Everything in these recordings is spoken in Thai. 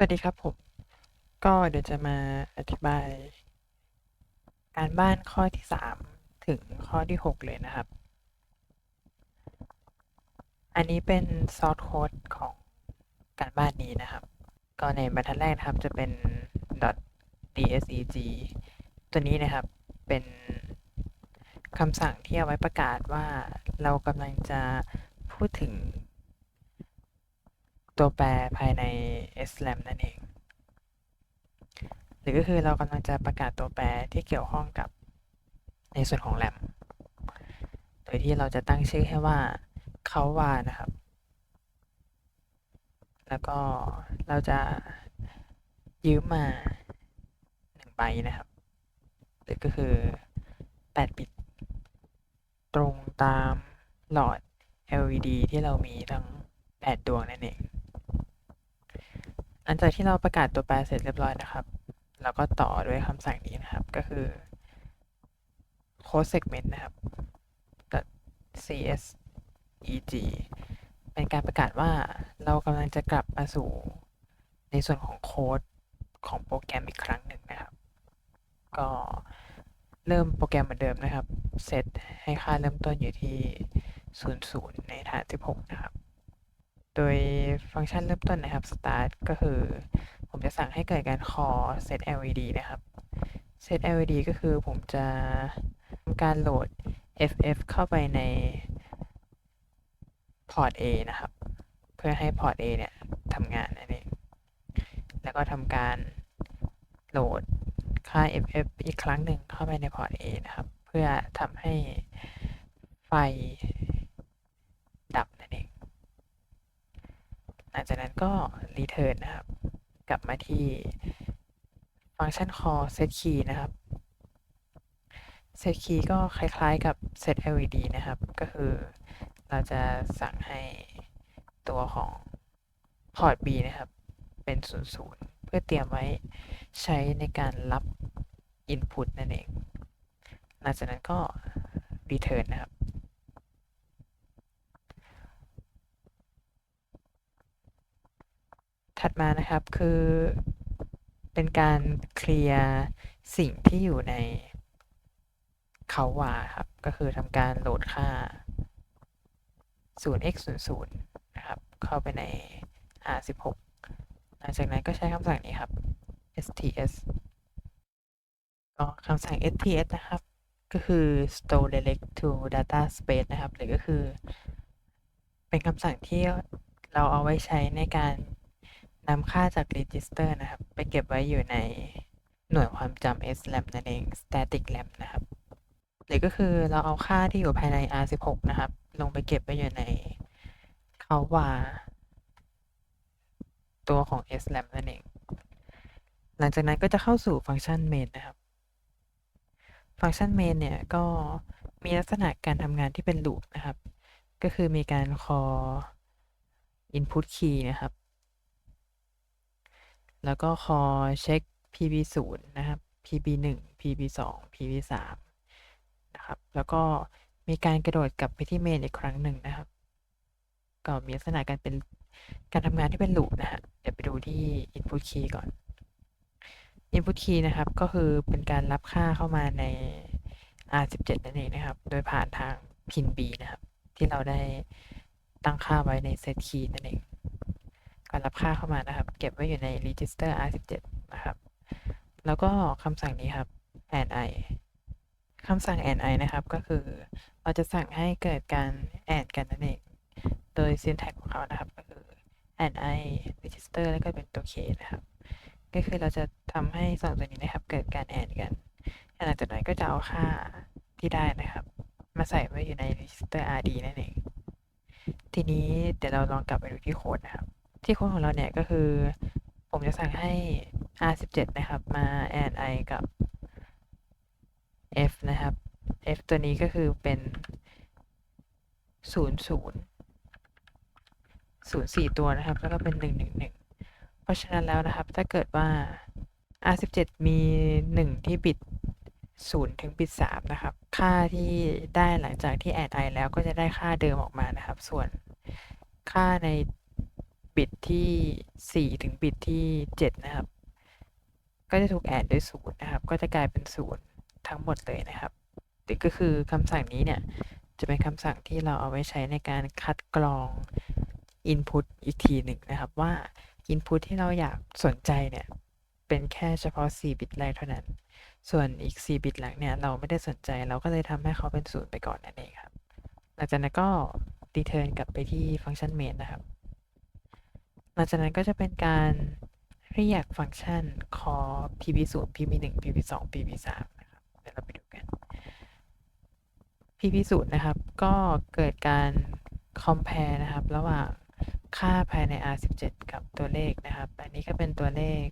สวัสดีครับผม ก็เดี๋ยวจะมาอธิบาย การบ้านข้อที่3ถึงข้อที่6เลยนะครับ อันนี้เป็นซอสโค้ดของการบ้านนี้นะครับ ก็ในบรรทัดแรกนะครับจะเป็น .dseg ตัวนี้นะครับเป็นคำสั่งที่เอาไว้ประกาศว่าเรากำลังจะพูดถึง ตัวแปรภายใน SLAM นั่นเอง หรือก็คือเรากำลังจะประกาศตัวแปรที่เกี่ยวข้องกับในส่วนของ RAM โดยที่เราจะตั้งชื่อให้ว่าเขาว่านะครับ แล้วก็เราจะยืมมา1ใบนะครับ หรือก็คือ8บิตตรงตามหลอด LED ที่เรามีทั้ง 8 ดวงนั่นเอง หลังจากที่เราประกาศตัวแปรเสร็จเรียบร้อยนะครับ เราก็ต่อด้วยคำสั่งนี้นะครับ ก็คือ code segment นะครับ .cseg เป็นการประกาศว่าเรากำลังจะกลับมาสู่ในส่วนของโค้ดของโปรแกรมอีกครั้งหนึ่งนะครับ ก็เริ่มโปรแกรมเหมือนเดิมนะครับ เซตให้ค่าเริ่มต้นอยู่ที่ 00 ในฐาน 16 นะครับ โดยฟังก์ชันเริ่มต้นนะครับ start ก็คือ ผมจะสั่งให้เกิดการ call set led นะครับ set led ก็คือผมจะทำการโหลด ff เข้าไปในพอร์ต A นะครับ เพื่อให้พอร์ต A เนี่ยทำงานนั่นเองแล้วก็ทำการโหลดค่า ff อีกครั้งหนึ่งเข้าไปในพอร์ต A นะครับ เพื่อทำให้ไฟดับนั่นเอง ห ลังจากนั้นก็ return นะครับ กลับมาที่ฟังก์ชัน call set key นะครับ set key ก็คล้ายๆกับ set led นะครับ ก็คือเราจะสั่งให้ตัวของพอร์ต B นะครับ เป็น 00 เพื่อเตรียมไว้ใช้ในการรับ input นั่นเอง หลังจากนั้นก็ return นะครับ ถัดมานะครับคือเป็นการเคลียร์สิ่งที่อยู่ในเขาว่าครับ ก็คือทำการโหลดค่า 0x 0 0นะครับ เข้าไปใน R16 หลังจากนั้นก็ใช้คำสั่งนี้ครับ sts ก็คำสั่ง sts นะครับ ก็คือ store direct to data space นะครับ หรือก็คือ เป็นคำสั่งที่เราเอาไว้ใช้ในการ นำค่าจาก register นะครับ ไปเก็บไว้อยู่ในหน่วยความจำ SRAM นั่นเอง static RAM นะครับ หรือก็คือเราเอาค่าที่อยู่ภายใน R16 นะครับ ลงไปเก็บไว้อยู่ในเขาว่าตัวของ SRAM นั่นเอง หลังจากนั้นก็จะเข้าสู่ฟังก์ชัน main นะครับ ฟังก์ชัน main เนี่ยก็มีลักษณะการทำงานที่เป็น loop นะครับ ก็คือมีการ call input key นะครับ แล้วก็ call เช็ค pb0 นะครับ pb1 pb2 pb3 นะครับ แล้วก็มีการกระโดดกลับไปที่ main อีกครั้งหนึ่งนะครับ ก็มีลักษณะการเป็นการทำงานที่เป็น loop นะฮะ เดี๋ยวไปดูที่ input key ก่อน input key นะครับ ก็คือเป็นการรับค่าเข้ามาใน R17 นั่นเองนะครับ โดยผ่านทาง pin B นะครับ ที่เราได้ตั้งค่าไว้ใน set key นั่นเอง การรับค่าเข้ามานะครับ เก็บไว้อยู่ใน register R17 นะครับ แล้วก็คำสั่งนี้ครับ and i คำสั่ง and i นะครับ ก็คือเราจะสั่งให้เกิดการ and กันนั่นเอง โดย syntax ของเขานะครับ ก็คือ and i register แล้วก็เป็นตัว k นะครับ ก็คือเราจะทำให้สองตัวนี้นะครับ เกิดการ and กัน หลังจากนั้นก็จะเอาค่าที่ได้นะครับ มาใส่ไว้อยู่ใน register rd นั่นเอง ทีนี้เดี๋ยวเราลองกลับไปดูที่โค้ดนะครับ ที่โค้ดของเราเนี่ยก็คือ ผมจะสั่งให้ R17 นะครับ มา and i กับ f นะครับ f ตัวนี้ก็คือเป็น 0 0 0 4 ตัวนะครับ แล้วก็เป็น 1 1 1 เพราะฉะนั้นแล้วนะครับ ถ้าเกิดว่า R17 มี 1 ที่บิต0ถึงบิต3นะครับ ค่าที่ได้หลังจากที่ add i แล้วก็จะได้ค่าเดิมออกมานะครับ ส่วนค่าใน บิตที่4ถึงบิตที่7นะครับ ก็จะถูกแอดด้วยศูนย์นะครับ ก็จะกลายเป็นศูนย์ทั้งหมดเลยนะครับหรือก็คือคำสั่งนี้เนี่ยจะเป็นคำสั่งที่เราเอาไว้ใช้ในการคัดกรอง Input อีกทีหนึ่งนะครับว่า Input ที่เราอยากสนใจเนี่ย เป็นแค่เฉพาะ 4 บิตแรกเท่านั้น ส่วนอีก 4 บิตหลังเนี่ย เราไม่ได้สนใจเราก็เลยทำให้เขาเป็นศูนย์ไปก่อนนั่นเองครับ หลังจากนั้นก็ return กลับไปที่ฟังก์ชัน main นะครับ ลังจากนั้นก็จะเป็นการเรียกฟังก์ชัน call pb0 pb1 pb2 pb3 นะครับเดี๋ยวเราไปดูกัน pb0 นะครับ ก็เกิดการ compare นะครับ ระหว่างค่าภายใน R17 กับตัวเลขนะครับ อันนี้ก็เป็นตัวเลข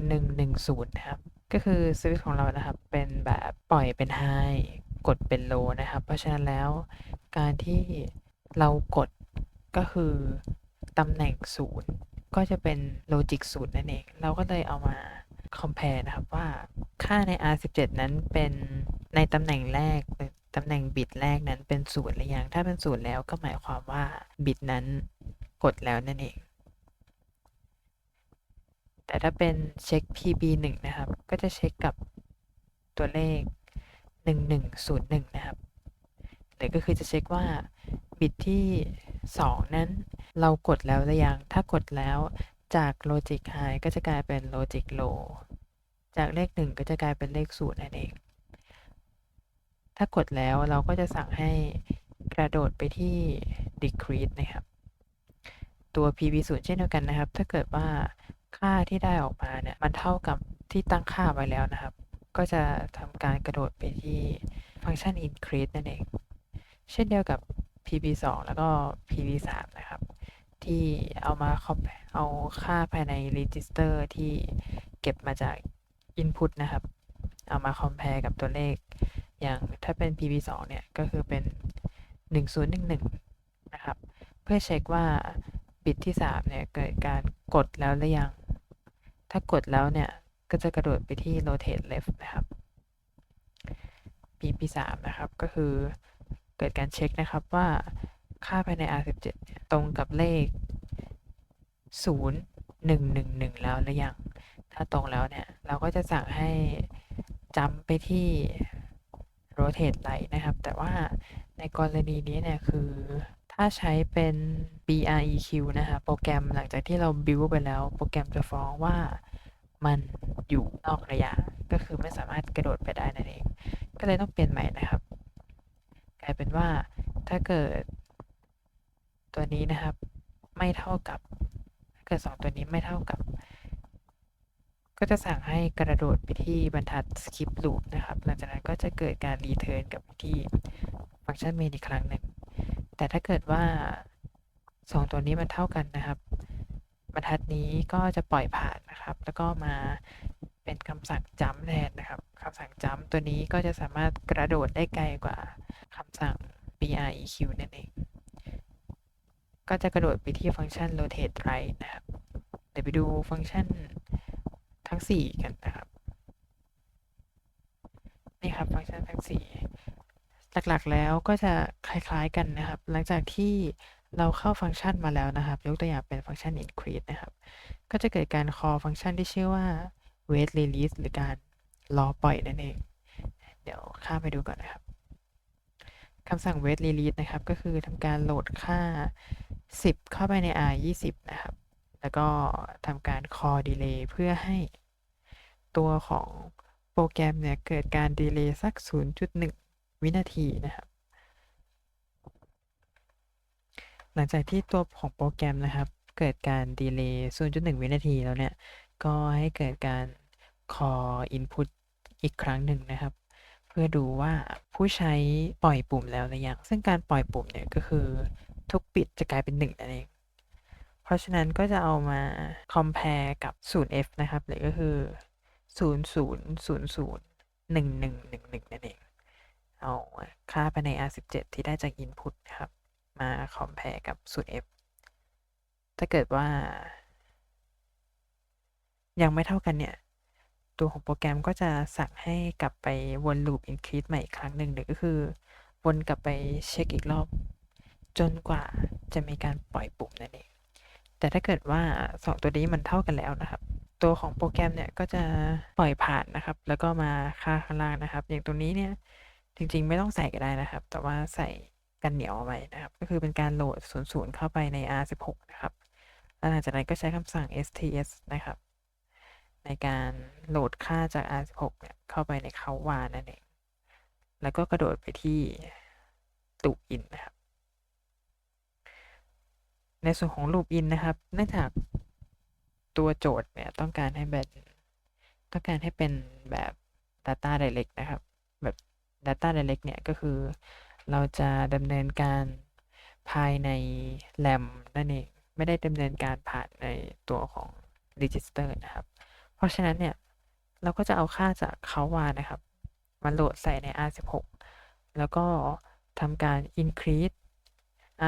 1110นะครับ ก็คือสวิตช์ของเรานะครับ เป็นแบบปล่อยเป็น high กดเป็น low นะครับ เพราะฉะนั้นแล้วการที่เรากดก็คือ ตำแหน่ง0ก็จะเป็น logic 0นั่นเอง เราก็เลยเอามา compare นะครับว่าค่าใน R17 นั้นเป็นในตำแหน่งแรกตำแหน่งบิตแรกนั้นเป็นศูนย์หรือยัง ถ้าเป็นศูนย์แล้วก็หมายความว่าบิตนั้นกดแล้วนั่นเอง แต่ถ้าเป็นเช็ค PB1 นะครับ ก็จะเช็คกับตัวเลข 1101 นะครับหรือก็คือจะเช็คว่าบิตที่ 2 นั้น เรากดแล้วหรือยัง ถ้ากดแล้วจาก logic high ก็จะกลายเป็น logic low จากเลข 1 ก็จะกลายเป็นเลข0นั่นเอง ถ้ากดแล้วเราก็จะสั่งให้กระโดดไปที่ decrease นะครับ ตัว PB0 เช่นเดียวกันนะครับ ถ้าเกิดว่าค่าที่ได้ออกมาเนี่ย มันเท่ากับที่ตั้งค่าไว้แล้วนะครับ ก็จะทำการกระโดดไปที่ฟังก์ชัน increase นั่นเอง เช่นเดียวกับ PB2 แล้วก็ PB3 นะครับ ที่เอามาคอมเอาค่าภายใน register ที่เก็บมาจาก input นะครับ เอามา compare กับตัวเลข อย่างถ้าเป็น PB2 เนี่ย ก็คือเป็น 1011 นะครับ เพื่อเช็คว่าบิตที่ 3 เนี่ย เกิดการกดแล้วหรือยัง ถ้ากดแล้วเนี่ย ก็จะกระโดดไปที่ rotate left นะครับ PP3 นะครับ ก็คือเกิดการเช็คนะครับว่า ค่าภายใน R17 เนี่ยตรงกับเลข 0111 แล้วหรือยัง ถ้าตรงแล้วเนี่ย เราก็จะสั่งให้จำไปที่ rotate right นะครับ แต่ว่าในกรณีนี้เนี่ยคือถ้าใช้เป็น BREQ นะครับโปรแกรมหลังจากที่เรา build ไปแล้ว โปรแกรมจะฟ้องว่ามันอยู่นอกระยะ ก็คือไม่สามารถกระโดดไปได้นั่นเอง ก็เลยต้องเปลี่ยนใหม่นะครับ กลายเป็นว่าถ้าเกิด ตัวนี้นะครับ ไม่เท่ากับถ้าเกิด 2 ตัวนี้ไม่เท่ากับ ก็จะสั่งให้กระโดดไปที่บรรทัด skip loop นะครับ หลังจากนั้นก็จะเกิดการ return กับที่ฟังก์ชัน main อีกครั้งหนึ่ง แต่ถ้าเกิดว่า 2 ตัวนี้มันเท่ากันนะครับ บรรทัดนี้ก็จะปล่อยผ่านนะครับ แล้วก็มาเป็นคำสั่งจำแทนนะครับคำสั่งจำตัวนี้ก็จะสามารถกระโดดได้ไกลกว่าคำสั่ง BREQ นั่นเอง ก็จะกระโดดไปที่ฟังก์ชัน rotate right นะครับ เดี๋ยวไปดูฟังก์ชันทั้ง 4 กันนะครับ นี่ครับฟังก์ชันทั้ง 4 หลักๆแล้วก็จะคล้ายๆกันนะครับ หลังจากที่เราเข้าฟังก์ชันมาแล้วนะครับ ยกตัวอย่างเป็นฟังก์ชัน increase นะครับ ก็จะเกิดการ call ฟังก์ชันที่ชื่อว่า wait release หรือการรอปล่อยนั่นเอง เดี๋ยวข้ามไปดูก่อนนะครับคำสั่ง wait release นะครับ ก็คือทำการโหลดค่า 10 เข้าไปใน R 20นะครับ แล้วก็ทำการ call delay เพื่อให้ตัวของโปรแกรมเนี่ย เกิดการ delay สัก 0.1 วินาทีนะครับ หลังจากที่ตัวของโปรแกรมนะครับ เกิดการ delay 0.1 วินาทีแล้วเนี่ย ก็ให้เกิดการ call input อีกครั้งหนึ่งนะครับเพื่อดูว่าผู้ใช้ปล่อยปุ่มแล้วหรือยัง ซึ่งการปล่อยปุ่มเนี่ยก็คือ ทุกบิตจะกลายเป็น1นั่นเอง เพราะฉะนั้นก็จะเอามา compare กับ 0f นะครับหรือก็คือ 0000 1111 นั่นเอง เอาค่าภายใน R17 ที่ได้จาก input นะครับ มา compare กับ 0f ถ้าเกิดว่า ยังไม่เท่ากันเนี่ยตัวของโปรแกรมก็จะสั่งให้กลับไปวน loop increase ใหม่อีกครั้งหนึ่งหรือก็คือ วนกลับไปเช็คอีกรอบ จนกว่าจะมีการปล่อยปุ่มนั่นเอง แต่ถ้าเกิดว่า 2 ตัวนี้มันเท่ากันแล้วนะครับ ตัวของโปรแกรมเนี่ยก็จะปล่อยผ่านนะครับ แล้วก็มาค่าข้างล่างนะครับ อย่างตรงนี้เนี่ยจริงๆ ไม่ต้องใส่ก็ได้นะครับ แต่ว่าใส่กันเหนียวเอาไว้นะครับ ก็คือเป็นการโหลด 00 เข้าไปใน R16 นะครับแล้วหลังจากนั้นก็ใช้คำสั่ง sts นะครับ ในการโหลดค่าจาก R16 เนี่ยเข้าไปในเขาวานั่นเอง แล้วก็กระโดดไปที่ตูอินนะครับ ในส่วนของ loop in นะครับ เนื่องจากตัวโจทย์เนี่ยต้องการให้แบบต้องการให้เป็นแบบ data direct นะครับ แบบ data direct เนี่ยก็คือเราจะดำเนินการภายใน RAM นั่นเอง ไม่ได้ดำเนินการผ่านในตัวของ register นะครับ เพราะฉะนั้นเนี่ย เราก็จะเอาค่าจากเขาวานะครับ มาโหลดใส่ใน R16 แล้วก็ทำการ increase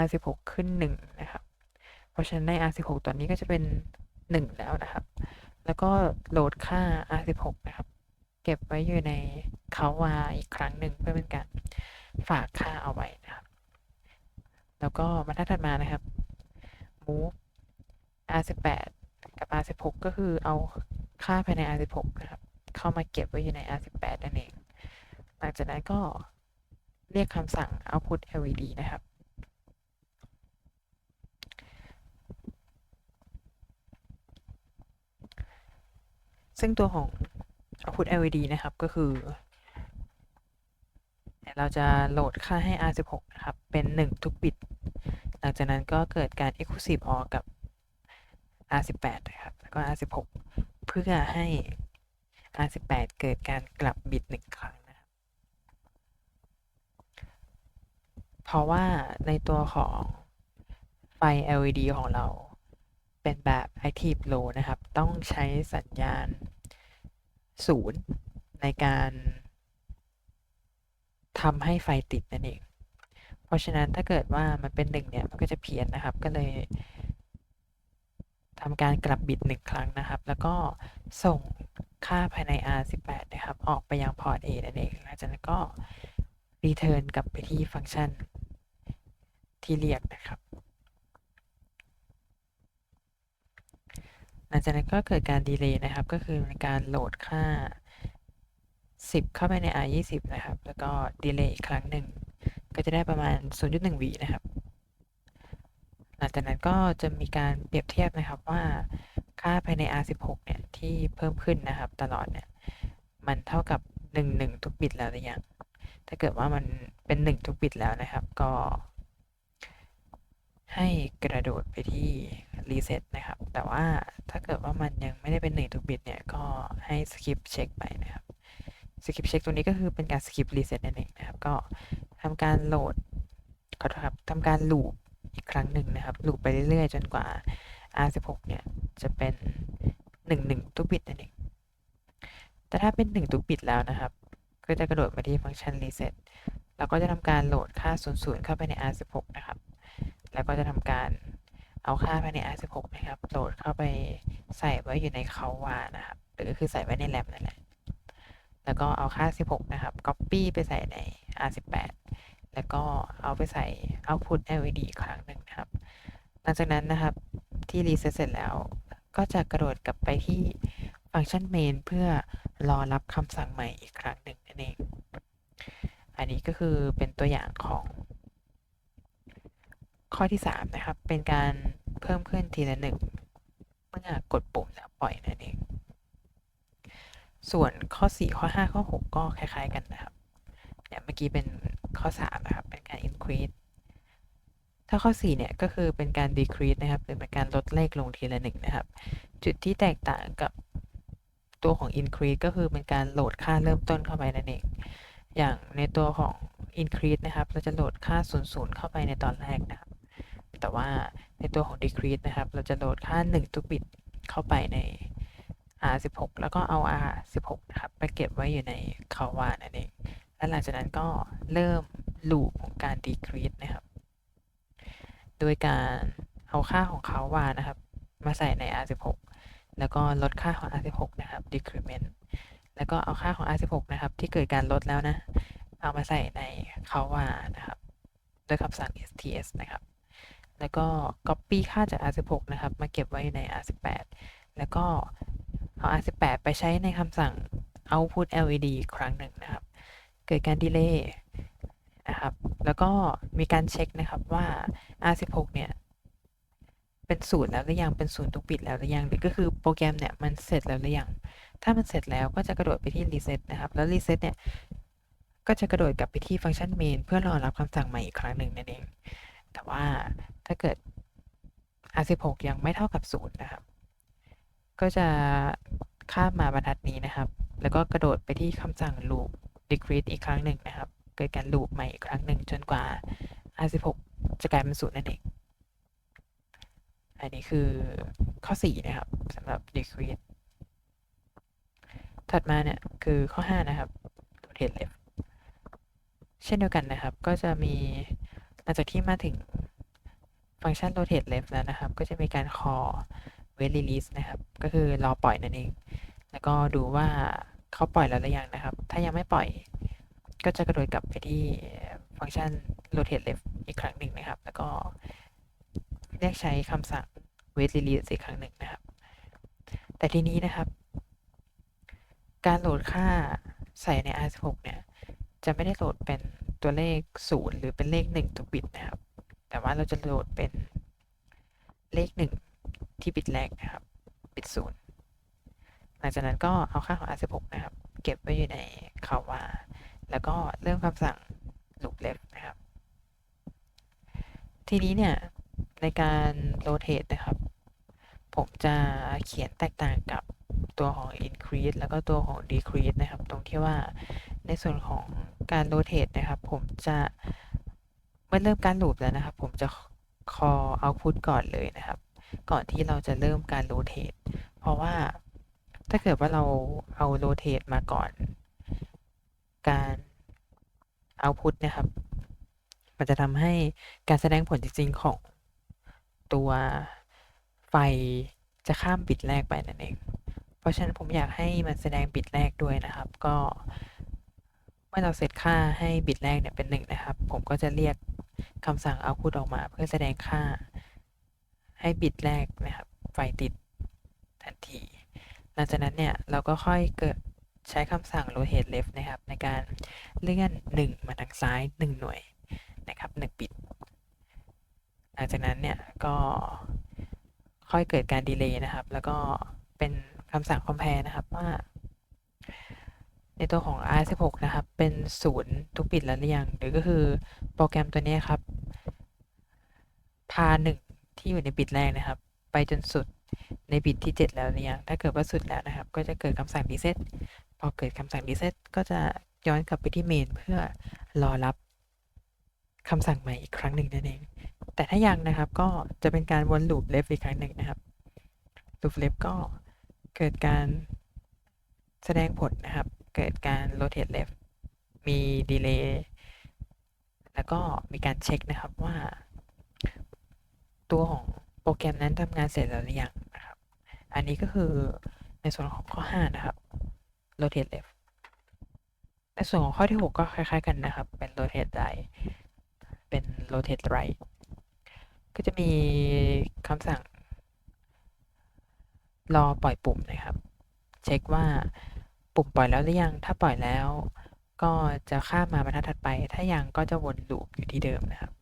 R16 ขึ้น 1 นะครับ เพราะฉะนั้นใน R16 ตอนนี้ก็จะเป็น 1 แล้วนะครับ แล้วก็โหลดค่า R16 นะครับ เก็บไว้อยู่ในเขาวาอีกครั้งหนึ่งเพื่อเป็นการฝากค่าเอาไว้นะครับ แล้วก็บรรทัดถัดมานะครับ move R18 กับ R16 ก็คือเอาค่าภายใน R16 นะครับ เข้ามาเก็บไว้อยู่ใน R18 นั่นเอง หลังจากนั้นก็เรียกคำสั่ง output LED นะครับ ซึ่งตัวของ output LED นะครับก็คือ เราจะโหลดค่าให้ R16 นะครับ เป็น 1 ทุกบิต หลังจากนั้นก็เกิดการ exclusive OR กับ R18 นะครับ แล้วก็ R16 เพื่อให้ R18 เกิดการกลับบิตหนึ่งครั้งนะครับ เพราะว่าในตัวของไฟ LED ของเรา เป็นแบบ active low นะครับ ต้องใช้สัญญาณ 0 ในการทำให้ไฟติดนั่นเอง เพราะฉะนั้นถ้าเกิดว่ามันเป็น1เนี่ย มันก็จะเพี้ยนนะครับ ก็เลยทำการกลับบิตหนึ่งครั้งนะครับ แล้วก็ส่งค่าภายใน R18 นะครับ ออกไปยังพอร์ต A นั่นเอง หลังจากนั้นก็ return กลับไปที่ฟังก์ชันที่เรียกนะครับ ลังจากนั้นก็เกิดการดีเลย์นะครับ ก็คือในการโหลดค่า 10 เข้าไปใน R20 นะครับ แล้วก็ดีเลย์อีกครั้งหนึ่ง ก็จะได้ประมาณ 0.1วินะครับ หลังจากนั้นก็จะมีการเปรียบเทียบนะครับว่าค่าภายใน R16 เนี่ยที่เพิ่มขึ้นนะครับ ตลอดเนี่ย มันเท่ากับ 1 1 ทุกบิตแล้วหรือยัง ถ้าเกิดว่ามันเป็น 1 ทุกบิตแล้วนะครับ ก็ให้กระโดดไปที่ reset นะครับ แต่ว่า ถ้าเกิดว่ามันยังไม่ได้เป็น1ทุกบิตเนี่ย ก็ให้ skip เช็คไปนะครับ skip เช็คตัวนี้ก็คือเป็นการ skip reset นั่นเองนะครับ ก็ทำการโหลดขอโทษครับทำการ loop อีกครั้งหนึ่งนะครับ loop ไปเรื่อยๆ จนกว่า R16 เนี่ย จะเป็น1 1ทุกบิตนั่นเองแต่ถ้าเป็น1ทุกบิตแล้วนะครับ ก็จะกระโดดมาที่ฟังก์ชัน reset แล้วก็จะทำการโหลดค่า 00 เข้าไปใน R16 นะครับ แล้วก็จะทำการ เอาค่าภายใน R16 นะครับ โหลดเข้าไปใส่ไว้อยู่ในเขาวานะครับ หรือคือใส่ไว้ในแรมนั่นแหละ แล้วก็เอาค่า 16 นะครับ copy ไปใส่ใน R18 แล้วก็เอาไปใส่ output LED อีกครั้งหนึ่งนะครับ หลังจากนั้นนะครับที่ reset เสร็จแล้ว ก็จะกระโดดกลับไปที่ฟังก์ชัน main เพื่อรอรับคำสั่งใหม่อีกครั้งหนึ่งนั่นเอง อันนี้ก็คือเป็นตัวอย่างของ ข้อที่ 3 นะครับ เป็นการเพิ่มขึ้นทีละหนึ่งเมื่อกดปุ่มแล้วปล่อยนั่นเอง ส่วนข้อ 4 ข้อ 5 ข้อ 6 ก็คล้าย ๆ กันนะครับเนี่ยเมื่อกี้เป็นข้อ 3 นะครับ เป็นการ increase ถ้าข้อ 4 เนี่ย ก็คือเป็นการ decrease นะครับ หรือเป็นการลดเลขลงทีละหนึ่งนะครับ จุดที่แตกต่างกับตัวของ increase ก็คือเป็นการโหลดค่าเริ่มต้นเข้าไปนั่นเอง อย่างในตัวของ increase นะครับ เราจะโหลดค่า 00 เข้าไปในตอนแรกนะครับ แต่ว่าในตัวของ decrease นะครับ เราจะโหลดค่า 1 ทุกบิตเข้าไปใน R16 แล้วก็เอา R16 นะครับไปเก็บไว้อยู่ในคาวานั่นเอง และหลังจากนั้นก็เริ่ม loop ของการ decrease นะครับ โดยการเอาค่าของเขาวานะครับ มาใส่ใน R16 แล้วก็ลดค่าของ R16 นะครับ decrement แล้วก็เอาค่าของ R16 นะครับ ที่เกิดการลดแล้วนะ เอามาใส่ในเขาวานะครับ ด้วยคำสั่ง sts นะครับ แล้วก็ copy ค่าจาก R16 นะครับ มาเก็บไว้ใน R18 แล้วก็เอา R18 ไปใช้ในคำสั่ง output LED อีกครั้งหนึ่งนะครับ เกิดการดีเลย์นะครับ แล้วก็มีการเช็คนะครับว่า R16 เนี่ย เป็นศูนย์แล้วหรือยัง เป็นศูนย์ทุกบิตแล้วหรือยังหรือก็คือโปรแกรมเนี่ยมันเสร็จแล้วหรือยัง ถ้ามันเสร็จแล้วก็จะกระโดดไปที่ reset นะครับ แล้ว reset เนี่ย ก็จะกระโดดกลับไปที่ฟังก์ชัน main เพื่อรอรับคำสั่งใหม่อีกครั้งหนึ่งนั่นเอง แต่ว่าถ้าเกิด R16 ยังไม่เท่ากับศูนย์นะครับ ก็จะข้ามมาบรรทัดนี้นะครับ แล้วก็กระโดดไปที่คำสั่ง loop decrease อีกครั้งหนึ่งนะครับ เกิดการ loop ใหม่อีกครั้งหนึ่งจนกว่า R16 จะกลายเป็นศูนย์นั่นเอง อันนี้คือข้อ 4 นะครับสำหรับ decrease ถัดมาเนี่ยคือข้อ 5 นะครับ rotate left เช่นเดียวกันนะครับ ก็จะมี หลังจากที่มาถึงฟังก์ชัน rotate left แล้วนะครับ ก็จะมีการ call wait release นะครับ ก็คือรอปล่อยนั่นเอง แล้วก็ดูว่าเขาปล่อยแล้วหรือยังนะครับ ถ้ายังไม่ปล่อย ก็จะกระโดดกลับไปที่ฟังก์ชัน rotate left อีกครั้งหนึ่งนะครับ แล้วก็เรียกใช้คำสั่ง wait release อีกครั้งหนึ่งนะครับ แต่ทีนี้นะครับ การโหลดค่าใส่ใน R16 เนี่ย จะไม่ได้โหลดเป็น ตัวเลข 0 หรือเป็นเลข 1 ทุกบิตนะครับ แต่ว่าเราจะโหลดเป็นเลข 1 ที่บิตแรกนะครับ บิต 0 หลังจากนั้นก็เอาค่าของ R16 นะครับ เก็บไว้อยู่ในคาว่า แล้วก็เริ่มคำสั่ง loop left นะครับ ทีนี้เนี่ย ในการ rotate นะครับ ผมจะเขียนแตกต่างกับตัวของ increase แล้วก็ตัวของ decrease นะครับ ตรงที่ว่า ในส่วนของการ rotate นะครับ ผมจะเมื่อเริ่มการ loop แล้วนะครับ ผมจะ call output ก่อนเลยนะครับ ก่อนที่เราจะเริ่มการ rotate เพราะว่าถ้าเกิดว่าเราเอา rotate มาก่อน การ output นะครับ มันจะทำให้การแสดงผลจริง ๆ ของตัวไฟจะข้ามบิตแรกไปนั่นเอง เพราะฉะนั้นผมอยากให้มันแสดงบิตแรกด้วยนะครับ ก็ มื่อเราเซตค่าให้บิตแรกเนี่ยเป็นหนึ่งนะครับ ผมก็จะเรียกคำสั่ง output ออกมา เพื่อแสดงค่าให้บิตแรกนะครับ ไฟติดทันที หลังจากนั้นเนี่ย เราก็ค่อยเกิดใช้คำสั่ง rotate left นะครับ ในการเลื่อน 1 มาทางซ้าย 1 หน่วยนะครับ 1 บิต หลังจากนั้นเนี่ย ก็ค่อยเกิดการดีเลย์นะครับ แล้วก็เป็นคำสั่ง compare นะครับว่า ในตัวของ R16 นะครับ เป็นศูนย์ทุกบิตแล้วหรือยังหรือก็คือโปรแกรมตัวนี้ครับ พาหนึ่งที่อยู่ในบิตแรกนะครับ ไปจนสุดในบิตที่ 7 แล้วหรือยังถ้าเกิดว่าสุดแล้วนะครับ ก็จะเกิดคำสั่ง reset พอเกิดคำสั่ง reset ก็จะย้อนกลับไปที่ main เพื่อรอรับคำสั่งใหม่อีกครั้งหนึ่งนั่นเอง แต่ถ้ายังนะครับก็จะเป็นการวน loop left อีกครั้งหนึ่งนะครับ loop left ก็เกิดการแสดงผลนะครับ เกิดการ rotate left มี delay แล้วก็มีการเช็คนะครับว่า ตัวของโปรแกรมนั้นทำงานเสร็จแล้วหรือยังนะครับ อันนี้ก็คือในส่วนของข้อ 5 นะครับ rotate left ในส่วนของข้อที่ 6 ก็คล้าย ๆ กันนะครับ เป็น rotate right เป็น rotate right ก็จะมีคำสั่งรอปล่อยปุ่มนะครับ เช็คว่า ปุ่มปล่อยแล้วหรือยัง ถ้าปล่อยแล้ว ก็จะข้ามมาบรรทัดถัดไป ถ้ายังก็จะวนลูปอยู่ที่เดิมนะครับ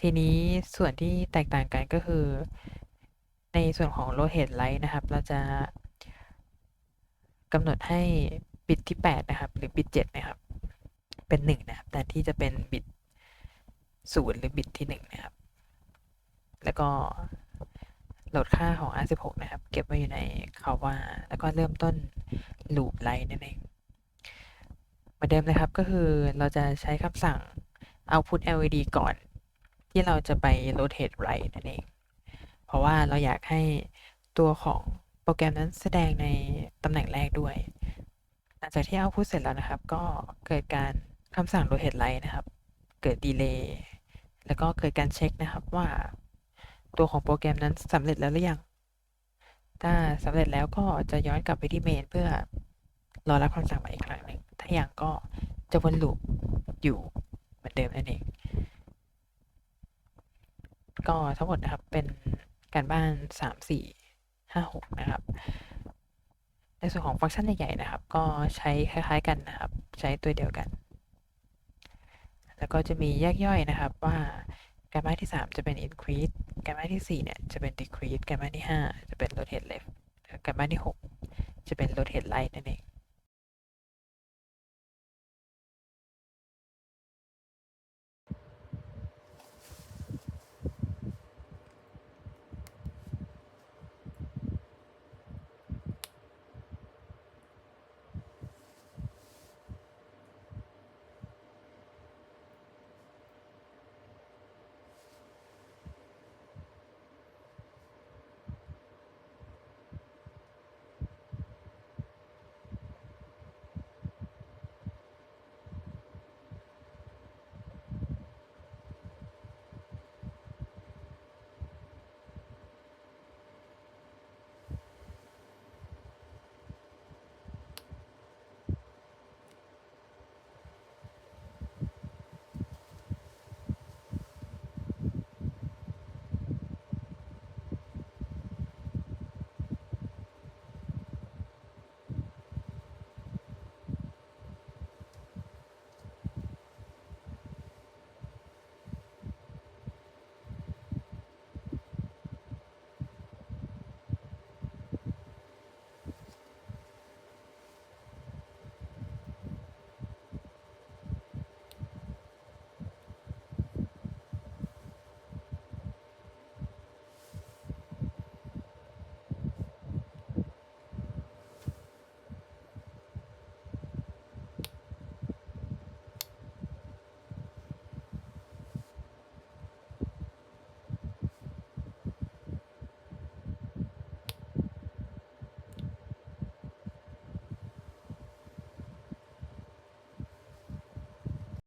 ทีนี้ส่วนที่แตกต่างกันก็คือ ในส่วนของ rotate right นะครับ เราจะกำหนดให้บิตที่ 8 นะครับ หรือบิต7นะครับ เป็น 1 นะครับ แต่ที่จะเป็นบิต0หรือบิตที่ 1 นะครับ แล้วก็ โหลดค่าของ R16 นะครับ เก็บไว้อยู่ในคาว่าแล้วก็เริ่มต้น loop right นั่นเองเหมือนเดิมเลยครับก็คือเราจะใช้คำสั่ง output LED ก่อน ที่เราจะไป rotate right นั่นเอง เพราะว่าเราอยากให้ตัวของโปรแกรมนั้นแสดงในตำแหน่งแรกด้วย หลังจากที่ output เสร็จแล้วนะครับ ก็เกิดการคำสั่ง rotate right นะครับ เกิด delay แล้วก็เกิดการเช็คนะครับว่า ตัวของโปรแกรมนั้นสำเร็จแล้วหรือยัง ถ้าสำเร็จแล้วก็จะย้อนกลับไปที่เมนเพื่อรอรับคำสั่งใหม่อีกครั้งหนึ่งถ้ายังก็จะวนลูปอยู่เหมือนเดิมนั่นเอง ก็ทั้งหมดนะครับเป็นการบ้าน 3 4 5 6 นะครับ ในส่วนของฟังก์ชันใหญ่ๆนะครับ ก็ใช้คล้ายๆกันนะครับ ใช้ตัวเดียวกัน แล้วก็จะมีแยกย่อยนะครับว่า แกมมาที่ 3 จะเป็น increase แกมมาที่ 4 เนี่ย จะเป็น decrease แกมมาที่ 5 จะเป็น rotate left แกมมาที่ 6 จะเป็น rotate right นั่นเอง